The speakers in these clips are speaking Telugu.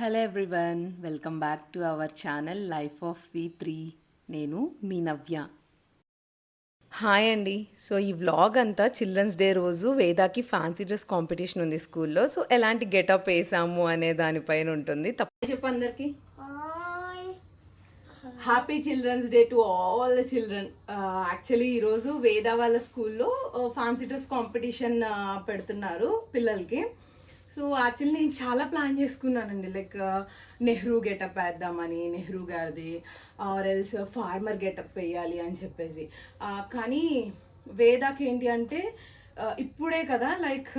Hello everyone welcome back to our channel life of V three నేను మీ నవ్య. హాయ్ అండి. సో ఈ వ్లాగ్ అంతా చిల్డ్రన్స్ డే రోజు వేదాకి ఫ్యాన్సీ డ్రెస్ కాంపిటీషన్ ఉంది స్కూల్లో. సో ఎలాంటి గెటప్ వేసాము అనే దానిపైన ఉంటుంది. తప్ప చెప్పు అందరికి. Happy Children's Day to all the children actually ఈరోజు వేద వాళ్ళ స్కూల్లో ఫ్యాన్సీ డ్రెస్ కాంపిటీషన్ పెడుతున్నారు పిల్లలకి. సో యాక్చువల్లీ నేను చాలా ప్లాన్ చేసుకున్నానండి. లైక్ నెహ్రూ గెటప్ వేద్దామని నెహ్రూ గారిది ఆర్ ఎల్స్ ఫార్మర్ గెటప్ వేయాలి అని చెప్పేసి. కానీ వేదాకి ఏంటి అంటే ఇప్పుడే కదా like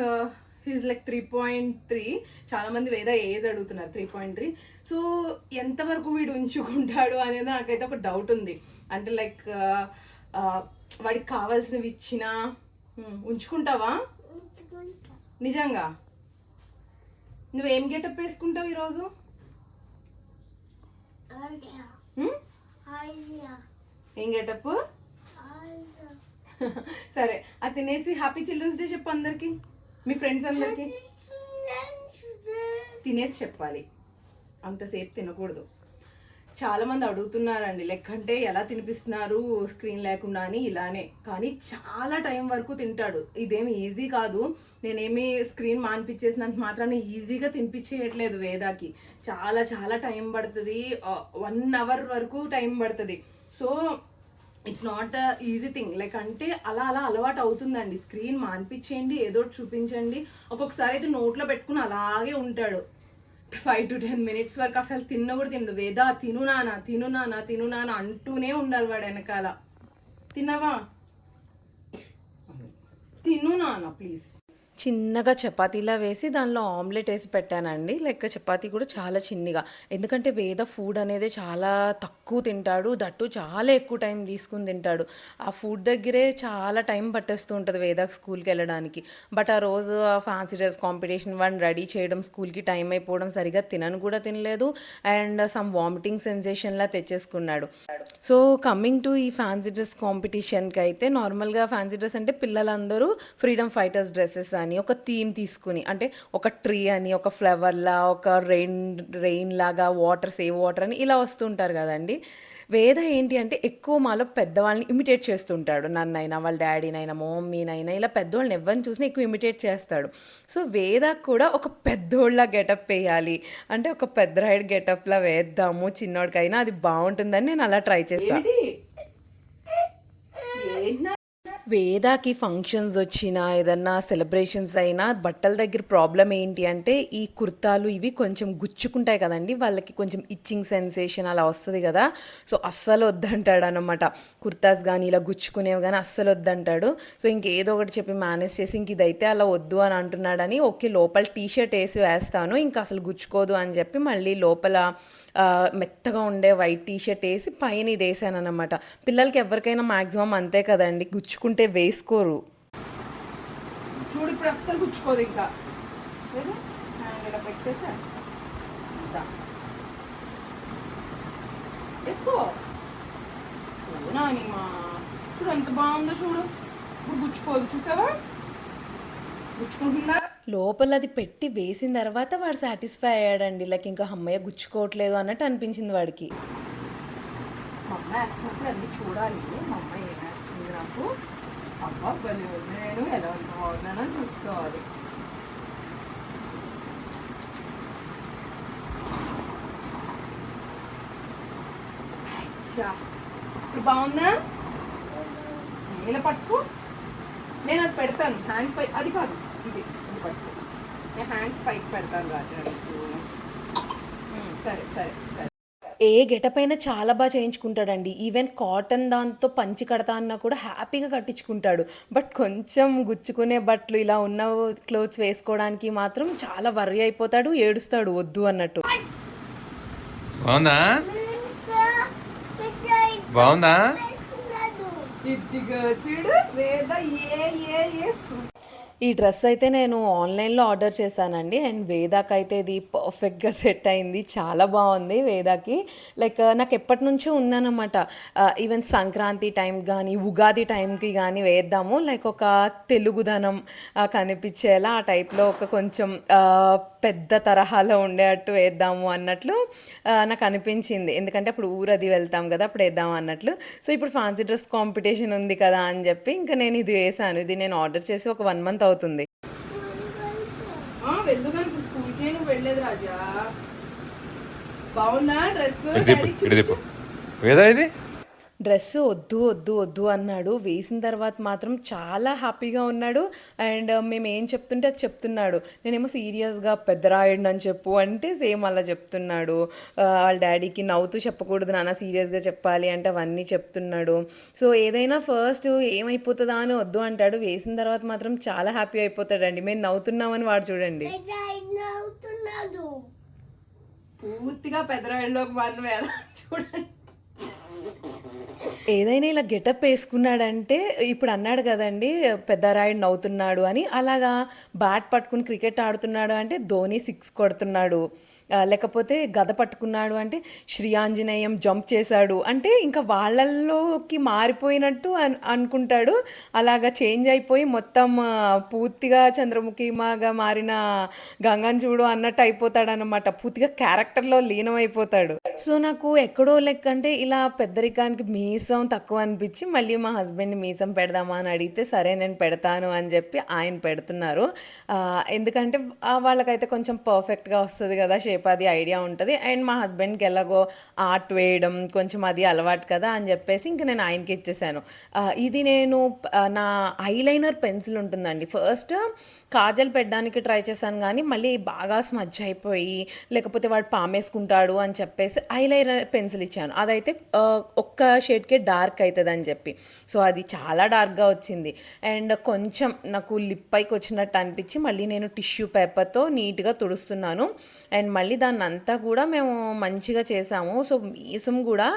he's like three point three చాలా మంది వేద ఏజ్ అడుగుతున్నారు త్రీ పాయింట్ త్రీ సో ఎంతవరకు వీడు ఉంచుకుంటాడు అనేది నాకైతే ఒక డౌట్ ఉంది. అంటే లైక్ వాడికి కావాల్సినవి ఇచ్చినా ఉంచుకుంటావా? నిజంగా? నువ్వేం గెటప్ వేసుకుంటావు ఈరోజు? ఏం గెటప్? సరే అది తినేసి హ్యాపీ చిల్డ్రన్స్ డే చెప్పు అందరికి. మీ ఫ్రెండ్స్ అందరికి. తినేసి చెప్పాలి. అంతసేపు తినకూడదు. చాలా మంది అడుగుతున్నారండి లెక్క అంటే ఎలా తినిపిస్తున్నారు స్క్రీన్ లేకుండా అని ఇలానే. కానీ చాలా టైం వరకు తింటాడు. ఇదేమి ఈజీ కాదు. నేనేమి స్క్రీన్ మాన్పించేసినంత మాత్రాన్ని ఈజీగా తినిపించేయట్లేదు వేదాకి. చాలా చాలా టైం పడుతుంది. వన్ అవర్ వరకు టైం పడుతుంది. So it's not a easy thing. Like అంటే అలా అలా అలవాటు అవుతుందండి. స్క్రీన్ మాన్పించేయండి ఏదో ఒకటి చూపించండి. ఒక్కొక్కసారి అయితే నోట్లో పెట్టుకుని అలాగే ఉంటాడు. ఫైవ్ టు టెన్ మినిట్స్ వరకు అసలు తిన్న కూడా తిండు వేదా తిను నానా తిను నానా తిను నానా అంటూనే ఉండాలి వాడు వెనకాల. తిన్నావా? తిను నానా ప్లీజ్ చిన్నగా చపాతీలా వేసి దానిలో ఆమ్లెట్ వేసి పెట్టానండి. లైక్ చపాతీ కూడా చాలా చిన్నగా. ఎందుకంటే వేద ఫుడ్ అనేది చాలా తక్కువ తింటాడు. దట్టు చాలా ఎక్కువ టైం తీసుకుని తింటాడు. ఆ ఫుడ్ దగ్గరే చాలా టైం పట్టేస్తూ ఉంటుంది వేదకు స్కూల్కి వెళ్ళడానికి. బట్ ఆ రోజు ఆ ఫ్యాన్సీ డ్రెస్ కాంపిటీషన్ వాడిని రెడీ చేయడం స్కూల్కి టైం అయిపోవడం సరిగా తినను కూడా తినలేదు. అండ్ సమ్ వామిటింగ్ సెన్సేషన్లా తెచ్చేసుకున్నాడు. సో కమింగ్ టు ఈ ఫ్యాన్సీ డ్రెస్ కాంపిటీషన్కి అయితే నార్మల్గా ఫ్యాన్సీ డ్రెస్ అంటే పిల్లలందరూ ఫ్రీడమ్ ఫైటర్స్ డ్రెస్సెస్ అని ఒక థీమ్ తీసుకుని అంటే ఒక ట్రీ అని ఒక ఫ్లవర్లా ఒక రెయిన్ రెయిన్ లాగా వాటర్ సేవ్ వాటర్ అని ఇలా వస్తుంటారు కదండి. వేద ఏంటి అంటే ఎక్కువ మాలో పెద్దవాళ్ళని ఇమిటేట్ చేస్తుంటాడు. నన్నైనా వాళ్ళ డాడీనైనా మమ్మీనైనా ఇలా పెద్దవాళ్ళని ఎవరిని చూసినా ఎక్కువ ఇమిటేట్ చేస్తాడు. సో వేద కూడా ఒక పెద్దోళ్ళ గెటప్ వేయాలి. అంటే ఒక పెద్ద రైడ్ గెటప్లా వేద్దాము చిన్నోడికైనా అది బాగుంటుందని నేను అలా ట్రై చేశాను వేదాకి ఫంక్షన్స్ వచ్చినా ఏదన్నా సెలబ్రేషన్స్ అయినా బట్టల దగ్గర ప్రాబ్లం ఏంటి అంటే ఈ కుర్తాలు ఇవి కొంచెం గుచ్చుకుంటాయి కదండి. వాళ్ళకి కొంచెం ఇచ్చింగ్ సెన్సేషన్ అలా వస్తుంది కదా. సో అస్సలు వద్దంటాడు అనమాట కుర్తాస్ కానీ ఇలా గుచ్చుకునేవి కానీ అస్సలు వద్దంటాడు. సో ఇంకేదో ఒకటి చెప్పి మేనేజ్ చేసి ఇంక ఇదైతే అలా వద్దు అని అంటున్నాడని ఓకే లోపల టీషర్ట్ వేసి వేస్తాను ఇంకా అసలు గుచ్చుకోదు అని చెప్పి మళ్ళీ లోపల మెత్తగా ఉండే వైట్ టీ షర్ట్ వేసి పైన ఇది వేసాను అనమాట పిల్లలకి ఎవరికైనా మ్యాక్సిమం అంతే కదండి. గుచ్చుకుంటే వేసుకోరు. చూడు ఇప్పుడు అస్సలు గుచ్చుకోదు ఇంకా. ఇలా పెట్టేసి. వేసుకో. చూడు ఎంత బాగుందో చూడు. ఇప్పుడు గుచ్చుకోదు చూసావా? గుచ్చుకుంటుందా? లోపల అది పెట్టి వేసిన తర్వాత వాడు సాటిస్ఫై అయ్యాడండి. లైక్ ఇంకా అమ్మయ్య గుచ్చుకోవట్లేదు అన్నట్టు అనిపించింది వాడికి. మా అమ్మ వేస్తున్నప్పుడు అన్ని చూడాలి. మా అమ్మ ఏం వేస్తుంది నాకు? అబ్బా భలే ఉంది. నేను ఎలా ఎంత బాగున్నానో చూసుకోవాలి. అచ్చా. ఇప్పుడు బాగుందా? ఇలా పట్టుకు నేను అది పెడతాను. హ్యాండ్స్ పై అది కాదు ఇది. ఇది నేను హ్యాండ్స్ పైకి పెడతాను రాజా నీకు. సరే సరే సరే. ఏ గెటప్ అయినా చాలా బాగా చేయించుకుంటాడండి. ఈవెన్ కాటన్ దాంతో పంచి కడతా అన్నా కూడా హ్యాపీగా కట్టించుకుంటాడు. బట్ కొంచెం గుచ్చుకునే బట్టలు ఇలా ఉన్న క్లోత్స్ వేసుకోవడానికి మాత్రం చాలా వర్రీ అయిపోతాడు ఏడుస్తాడు వద్దు అన్నట్టు. బాగుందా? బాగుందా? ఇదిగో చూడు వేద ఏ ఏ ఏ సు- ఈ డ్రెస్ అయితే నేను ఆన్లైన్లో ఆర్డర్ చేశానండి. అండ్ వేదాకి అయితే ఇది పర్ఫెక్ట్గా సెట్ అయింది. చాలా బాగుంది వేదాకి. లైక్ నాకు ఎప్పటి నుంచో ఉందన్నమాట. ఈవెన్ సంక్రాంతి టైం కానీ ఉగాది టైంకి కానీ వేద్దాము. లైక్ ఒక తెలుగుదనం కనిపించేలా ఆ టైప్లో ఒక కొంచెం పెద్ద తరహాలో ఉండేటట్టు వేద్దాము అన్నట్లు నాకు అనిపించింది. ఎందుకంటే అప్పుడు ఊరది వెళ్తాం కదా అప్పుడు వేద్దాం అన్నట్లు. సో ఇప్పుడు ఫ్యాన్సీ డ్రెస్ కాంపిటీషన్ ఉంది కదా అని చెప్పి ఇంకా నేను ఇది వేసాను ఇది నేను ఆర్డర్ చేసి ఒక వన్ మంత్ అవుతుంది. బాగుందా డ్రెస్ వేదా ఇది? డ్రెస్ వద్దు వద్దు వద్దు అన్నాడు. వేసిన తర్వాత మాత్రం చాలా హ్యాపీగా ఉన్నాడు. అండ్ మేము ఏం చెప్తుంటే అది చెప్తున్నాడు. నేనేమో సీరియస్గా పెద్దరాయుడు అని చెప్పు అంటే సేమ్ అలా చెప్తున్నాడు. ఆ, వాళ్ళ డాడీకి నవ్వుతూ చెప్పకూడదు నాన్న సీరియస్గా చెప్పాలి అంటే అవన్నీ చెప్తున్నాడు. సో ఏదైనా ఫస్ట్ ఏమైపోతుందా అని వద్దు అంటాడు. వేసిన తర్వాత మాత్రం చాలా హ్యాపీ అయిపోతాడండి. మేము నవ్వుతున్నామని వాడు చూడండి. పూర్తిగా పెద్దరాయుడులోకి వన్ వేల చూడండి. ఏదైనా ఇలా గెటప్ వేసుకున్నాడంటే ఇప్పుడు అన్నాడు కదండి పెద్దరాయుడు నవ్వుతున్నాడు అని అలాగా బ్యాట్ పట్టుకుని క్రికెట్ ఆడుతున్నాడు అంటే ధోని సిక్స్ కొడుతున్నాడు. లేకపోతే గద పట్టుకున్నాడు అంటే శ్రీ ఆంజనేయం జంప్ చేశాడు. అంటే ఇంకా వాళ్ళల్లోకి మారిపోయినట్టు అన్ అనుకుంటాడు. అలాగా చేంజ్ అయిపోయి మొత్తం పూర్తిగా చంద్రముఖిమాగా మారిన గంగన్ చూడు అన్నట్టు అయిపోతాడు అనమాట పూర్తిగా క్యారెక్టర్లో లీనమైపోతాడు. సో నాకు ఎక్కడో లెక్క అంటే ఇలా పెద్దరికానికి మీసం తక్కువ అనిపించి మళ్ళీ మా హస్బెండ్ మీసం పెడదామా అని అడిగితే సరే నేను పెడతాను అని చెప్పి ఆయన పెడుతున్నారు. ఎందుకంటే వాళ్ళకైతే కొంచెం పర్ఫెక్ట్గా వస్తుంది కదా షేప్. అది ఐడియా ఉంటుంది. అండ్ మా హస్బెండ్కి ఎలాగో ఆర్ట్ వేయడం కొంచెం అది అలవాటు కదా అని చెప్పేసి ఇంక నేను ఆయనకి ఇచ్చేసాను. ఇది నేను నా ఐలైనర్ పెన్సిల్ ఉంటుందండి. ఫస్ట్ కాజల్ పెట్టడానికి ట్రై చేశాను కానీ మళ్ళీ బాగా స్మజ్ అయిపోయి లేకపోతే వాడు పామేసుకుంటాడు అని చెప్పేసి ఐలైనర్ పెన్సిల్ ఇచ్చాను. అదైతే ఒక్క షేడ్కే డార్క్ అవుతుంది అని చెప్పి. సో అది చాలా డార్క్గా వచ్చింది. అండ్ కొంచెం నాకు లిప్ పైకి వచ్చినట్టు అనిపించి మళ్ళీ నేను టిష్యూ పేపర్తో నీట్గా తుడుస్తున్నాను. అండ్ మళ్ళీ దాన్ని అంతా కూడా మేము మంచిగా చేసాము. సో మీసం కూడా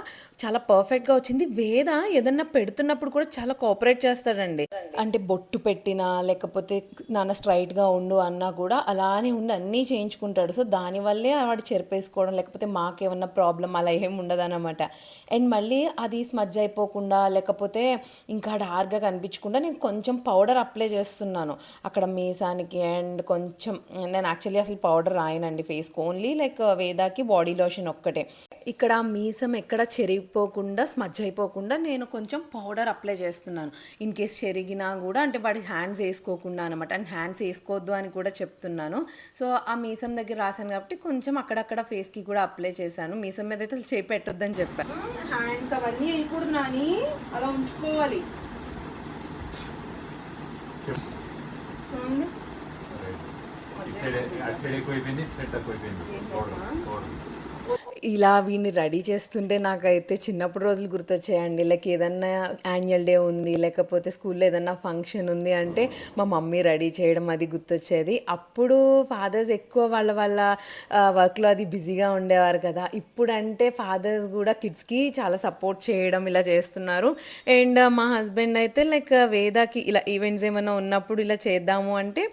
చాలా పర్ఫెక్ట్గా వచ్చింది. వేద ఏదన్నా పెడుతున్నప్పుడు కూడా చాలా కోఆపరేట్ చేస్తాడండి. అంటే బొట్టు పెట్టినా లేకపోతే నాన్న స్ట్రైట్గా ఉండు అన్నా కూడా అలానే ఉండి అన్నీ చేయించుకుంటాడు. సో దానివల్లే వాడు చెరిపేసుకోవడం లేకపోతే మాకేమన్నా ప్రాబ్లం అలా ఏం ఉండదన్నమాట. అండ్ మళ్ళీ అది స్మజ్ అయిపోకుండా లేకపోతే ఇంకా డార్క్గా కనిపించకుండా నేను కొంచెం పౌడర్ అప్లై చేస్తున్నాను. అక్కడ మీసానికి అండ్ కొంచెం నేను యాక్చువల్లీ అసలు పౌడర్ రాయనండి ఫేస్కి ఓన్లీ లైక్ వేదాకి బాడీ లోషన్ ఒక్కటే. ఇక్కడ మీసం ఎక్కడ చెరిగిపోకుండా స్మజ్ అయిపోకుండా నేను కొంచెం పౌడర్ అప్లై చేస్తున్నాను. ఇన్ కేస్ చెరిగినా కూడా అంటే వాడి హ్యాండ్స్ వేసుకోకుండా అనమాట అండ్ హ్యాండ్స్ వేసుకోవద్దు అని కూడా చెప్తున్నాను. సో ఆ మీసం దగ్గర రాశాను కాబట్టి కొంచెం అక్కడక్కడ ఫేస్కి కూడా అప్లై చేశాను. మీసం మీద అయితే అసలు చేయి పెట్టొద్దని చెప్పాను హ్యాండ్స్ అవన్నీ వేయకూడదు నాని. అలా ఉంచుకోవాలి. చూడండి ఇటు సైడ్ అటు సైడ్ ఎక్కువైపోయింది ఇటు సైడ్ తక్కువైపోయింది పౌడర్ పౌడర్ ఇలా వీడిని రెడీ చేస్తుంటే నాకైతే చిన్నప్పుడు రోజులు గుర్తొచ్చాయండి. లైక్ ఏదన్నా యాన్యువల్ డే ఉంది లేకపోతే స్కూల్లో ఏదన్నా ఫంక్షన్ ఉంది అంటే మా మమ్మీ రెడీ చేయడం అది గుర్తొచ్చేది. అప్పుడు ఫాదర్స్ ఎక్కువ వాళ్ళ వాళ్ళ వర్క్లో అది బిజీగా ఉండేవారు కదా. ఇప్పుడంటే ఫాదర్స్ కూడా కిడ్స్కి చాలా సపోర్ట్ చేయడం ఇలా చేస్తున్నారు. అండ్ మా హస్బెండ్ అయితే లైక్ వేదాకి ఇలా ఈవెంట్స్ ఏమైనా ఉన్నప్పుడు ఇలా చేద్దాము అంటే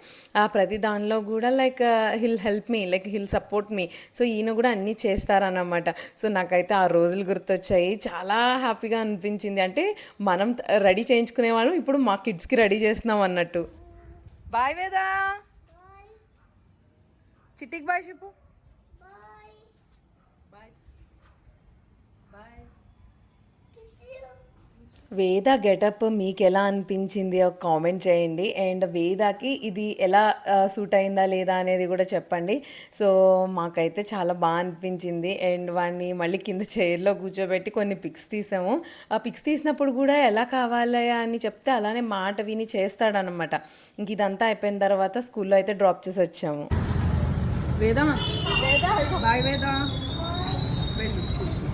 ప్రతి దానిలో కూడా like he'll help me like he'll support me so ఈయన కూడా అన్నీ అనమాట సో నాకైతే ఆ రోజులు గుర్తొచ్చాయి. చాలా హ్యాపీగా అనిపించింది. అంటే మనం రెడీ చేయించుకునే వాళ్ళం. ఇప్పుడు మా కిడ్స్కి రెడీ చేస్తున్నాం అన్నట్టు. బాయ్ వేదా? చిట్టికి బాయ్ చెప్పు. వేద గెటప్ మీకు ఎలా అనిపించింది? ఒక కామెంట్ చేయండి. అండ్ వేదాకి ఇది ఎలా సూట్ అయిందా లేదా అనేది కూడా చెప్పండి. సో మాకైతే చాలా బాగా అనిపించింది. అండ్ వాడిని మళ్ళీ కింద చైర్లో కూర్చోబెట్టి కొన్ని పిక్స్ తీసాము. ఆ పిక్స్ తీసినప్పుడు కూడా ఎలా కావాలి అని చెప్తే అలానే మాట విని చేస్తాడనమాట ఇంక ఇదంతా అయిపోయిన తర్వాత స్కూల్లో అయితే డ్రాప్ చేసి వచ్చాము. వేదా? బాయ్ వేదా వెళ్ళి స్కూల్కి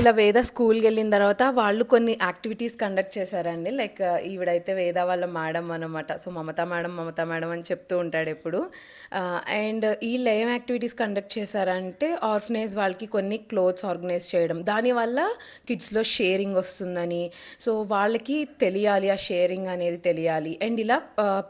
ఇలా వేద స్కూల్కి వెళ్ళిన తర్వాత వాళ్ళు కొన్ని యాక్టివిటీస్ కండక్ట్ చేశారండి. లైక్ ఈవిడైతే వేద వాళ్ళ మేడం అనమాట so Mamata madam Mamata madam అని చెప్తూ ఉంటాడు ఎప్పుడు. అండ్ వీళ్ళు ఏం యాక్టివిటీస్ కండక్ట్ చేశారంటే ఆర్ఫనేజ్ వాళ్ళకి కొన్ని క్లోత్స్ ఆర్గనైజ్ చేయడం. దానివల్ల కిడ్స్లో షేరింగ్ వస్తుందని. సో వాళ్ళకి తెలియాలి ఆ షేరింగ్ అనేది తెలియాలి. అండ్ ఇలా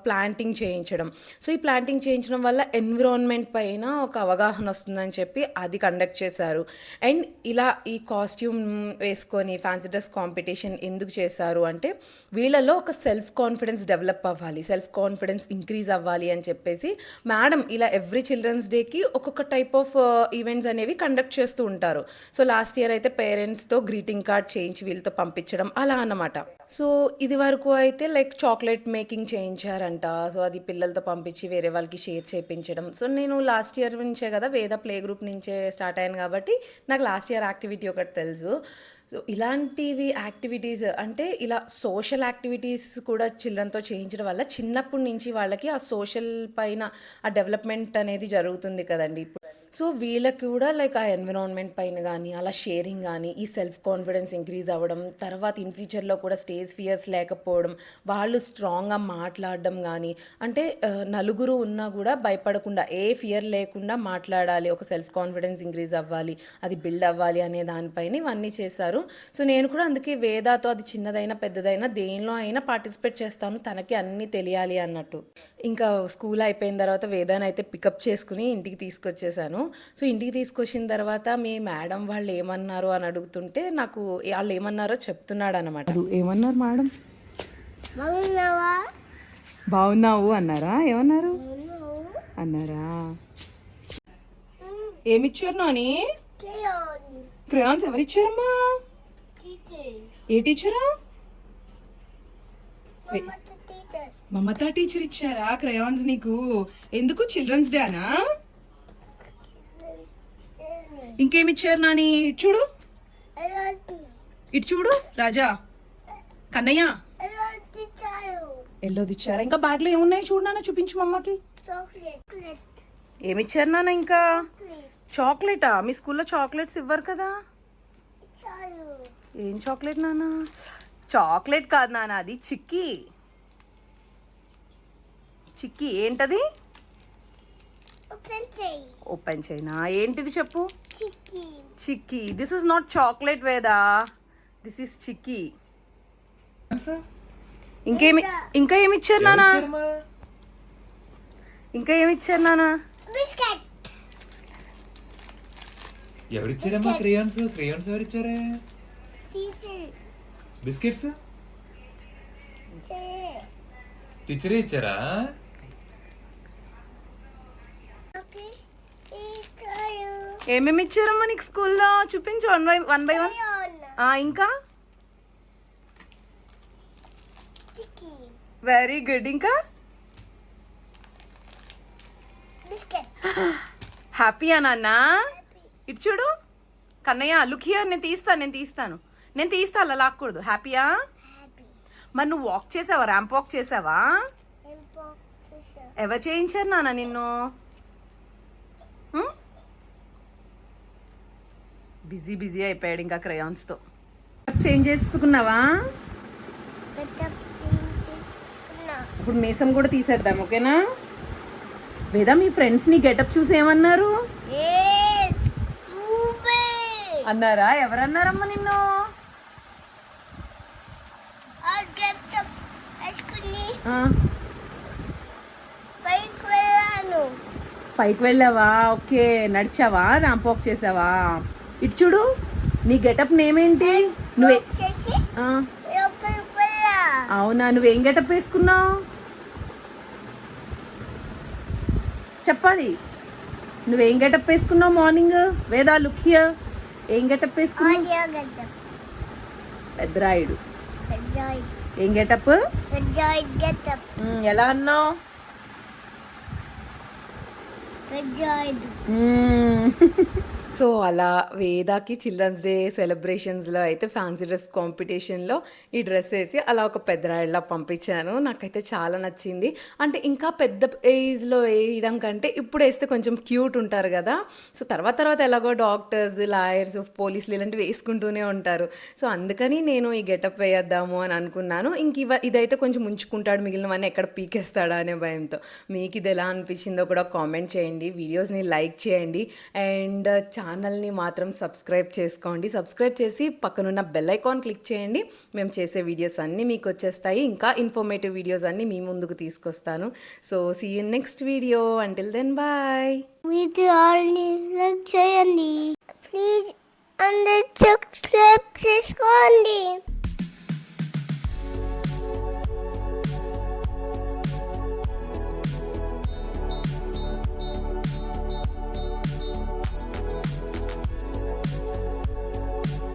ప్లాంటింగ్ చేయించడం. సో ఈ ప్లాంటింగ్ చేయించడం వల్ల ఎన్విరాన్మెంట్ పైన ఒక అవగాహన వస్తుందని చెప్పి అది కండక్ట్ చేశారు. అండ్ ఇలా ఈ కాస్ట్యూమ్ వేసుకొని ఫ్యాన్సీ డ్రెస్ కాంపిటీషన్ ఎందుకు చేశారు అంటే వీళ్ళలో ఒక సెల్ఫ్ కాన్ఫిడెన్స్ డెవలప్ అవ్వాలి సెల్ఫ్ కాన్ఫిడెన్స్ ఇంక్రీజ్ అవ్వాలి అని చెప్పేసి మేడం ఇలా ఎవ్రీ చిల్డ్రన్స్ డేకి ఒక్కొక్క టైప్ ఆఫ్ ఈవెంట్స్ అనేవి కండక్ట్ చేస్తూ ఉంటారు. సో లాస్ట్ ఇయర్ అయితే పేరెంట్స్తో గ్రీటింగ్ కార్డ్ చేయించి వీళ్ళతో పంపించడం అలా అన్నమాట. సో ఇది వరకు అయితే లైక్ చాక్లెట్ మేకింగ్ చేయించారంట. సో అది పిల్లలతో పంపించి వేరే వాళ్ళకి షేర్ చేయించడం సో నేను లాస్ట్ ఇయర్ నుంచే కదా వేద ప్లే గ్రూప్ నుంచే స్టార్ట్ అయ్యాను కాబట్టి నాకు లాస్ట్ ఇయర్ యాక్టివిటీ ఒకటి తెలుసు. సో ఇలాంటివి యాక్టివిటీస్ అంటే ఇలా సోషల్ యాక్టివిటీస్ కూడా చిల్డ్రన్తో చేయించడం వల్ల చిన్నప్పటి నుంచి వాళ్ళకి ఆ సోషల్ పైన ఆ డెవలప్మెంట్ అనేది జరుగుతుంది కదండి. ఇప్పుడు సో వీళ్ళకి కూడా లైక్ ఆ ఎన్విరాన్మెంట్ పైన కానీ అలా షేరింగ్ కానీ ఈ సెల్ఫ్ కాన్ఫిడెన్స్ ఇంక్రీజ్ అవ్వడం తర్వాత ఇన్ ఫ్యూచర్లో కూడా స్టేజ్ ఫియర్స్ లేకపోవడం వాళ్ళు స్ట్రాంగ్గా మాట్లాడడం కానీ అంటే నలుగురు ఉన్నా కూడా భయపడకుండా ఏ ఫియర్ లేకుండా మాట్లాడాలి ఒక సెల్ఫ్ కాన్ఫిడెన్స్ ఇంక్రీజ్ అవ్వాలి అది బిల్డ్ అవ్వాలి అనే దానిపైన ఇవన్నీ చేశారు. సో నేను కూడా అందుకే వేదాతో అది చిన్నదైనా పెద్దదైనా దేనిలో అయినా పార్టిసిపేట్ చేస్తాను తనకి అన్నీ తెలియాలి అన్నట్టు. ఇంకా స్కూల్ అయిపోయిన తర్వాత వేదాన్ని అయితే పికప్ చేసుకుని ఇంటికి తీసుకొచ్చేసాను. సో ఇంటికి తీసుకొచ్చిన తర్వాత మీ మేడం వాళ్ళు ఏమన్నారు అని అడుగుతుంటే నాకు వాళ్ళు ఏమన్నారో చెప్తున్నాడు అనమాట ఏమన్నారు మేడం? బాగున్నావా? బాగున్నావు అన్నారా? ఏమన్నారు? అన్నారా? ఏమిచ్చారు నాని? క్రేయాన్. క్రేయాన్స్ ఎవరిచ్చారమ్మా? టీచర్. ఏ టీచర్? మమతా టీచర్ ఇచ్చారా క్రయాన్స్ నీకు? ఎందుకు చిల్డ్రన్స్ డే అనా ఇంకేమి ఇచ్చారు నాని? ఇటు చూడు. ఇటు చూడు రాజా. కన్నయ్య. ఎల్లోది ఇచ్చారా? ఇంకా బ్యాగ్లో ఏమున్నాయి చూడు నాన్న చూపించు మమ్మకి. చాక్లెట్ చాక్లెట్ ఏమి ఇచ్చారు నాన్న ఇంకా? చాక్లెట్ మీ స్కూల్లో చాక్లెట్స్ ఇవ్వరు కదా? ఏం చాక్లెట్ నాన్న? చాక్లెట్ కాదు నాన్న అది చిక్కీ. చిక్కీ ఏంటది? ఓపెన్ చేయి ఓపెన్ చేయనా ఏంటిది చెప్పు? Chikki chikki. This is not chocolate Veda this is chikki. ఇంకేమి ఇంకా ఏమి ఇచ్చారు నాన్న ఇంకా ఏమి ఇచ్చారు నాన్న బిస్కెట్ ఎవరిచ్చారమ్మా క్రేయాన్స్ క్రేయాన్స్ ఎవరిచ్చారే? బిస్కెట్స్ టీచరే ఇచ్చారా ఓకే ఇచ్చారు ఏమేమి ఇచ్చారమ్మా నీకు స్కూల్లో? చూపించు one by one by one ఇంకా? వెరీ గుడ్ ఇంకా? హ్యాపీయా నాన్న? ఇటు చూడు. కన్నయ్య లుక్ హియర్ నేను తీస్తాను నేను తీస్తాను. నేను తీస్తా అలా లాక్కూడదు. హ్యాపీయా హ్యాపీ మరి నువ్వు వాక్ చేసావా? ర్యాంప్ వాక్ చేసావా? ఎవరు చేయించారు నాన్న నిన్ను? బిజీ బిజీ అయిపోయాడు ఇంకా క్రయాన్స్తో. చేంజ్ చేసుకున్నావా? ఇప్పుడు మీసం కూడా తీసేద్దాం ఓకేనా? వేదా మీ ఫ్రెండ్స్ నీ గెటప్ చూసి ఏమన్నారు? అన్నారా? ఎవరన్నారమ్మా నిన్ను? పైకి వెళ్ళావా? ఓకే. నడిచావా? ర్యాంప్ వాక్ చేసావా? ఇటు చూడు నీ గెటప్ నేమేంటి? నువ్వే. అవునా నువ్వేం గెటప్ వేసుకున్నావు? చెప్పాలి. నువ్వేం గెటప్ వేసుకున్నావు మార్నింగ్? Veda look here. ఏం గెటప్ వేసుకున్నావు? పెద్దరాయుడు పెద్ద ఏం గెటప్? ఎలా అన్నావు? పెద్దోడు సో అలా వేదాకి చిల్డ్రన్స్ డే సెలబ్రేషన్స్లో అయితే ఫ్యాన్సీ డ్రెస్ కాంపిటీషన్లో ఈ డ్రెస్ వేసి అలా ఒక పెద్దరాయిలా పంపించాను. నాకైతే చాలా నచ్చింది. అంటే ఇంకా పెద్ద ఏజ్లో వేయడం కంటే ఇప్పుడు వేస్తే కొంచెం క్యూట్ ఉంటారు కదా. సో తర్వాత తర్వాత ఎలాగో డాక్టర్స్ లాయర్స్ పోలీసులు ఇలాంటివి వేసుకుంటూనే ఉంటారు. సో అందుకని నేను ఈ గెటప్ వేయద్దాము అని అనుకున్నాను. ఇంక ఇవ ఇదైతే కొంచెం ఉంచుకుంటాడు మిగిలినవన్నీ ఎక్కడ పీకేస్తాడా అనే భయంతో. మీకు ఇది ఎలా అనిపించిందో కూడా కామెంట్ చేయండి. వీడియోస్ని లైక్ చేయండి. అండ్ చాలా ఛానల్ని మాత్రం సబ్స్క్రైబ్ చేసుకోండి. సబ్స్క్రైబ్ చేసి పక్కనున్న బెల్ ఐకాన్ క్లిక్ చేయండి. మేము చేసే వీడియోస్ అన్నీ మీకు వచ్చేస్తాయి. ఇంకా ఇన్ఫర్మేటివ్ వీడియోస్ అన్నీ మీ ముందుకు తీసుకొస్తాను. So see you next video until then bye వీడియోని చేయండి ప్లీజ్ అందరు సబ్స్క్రైబ్ చేసుకోండి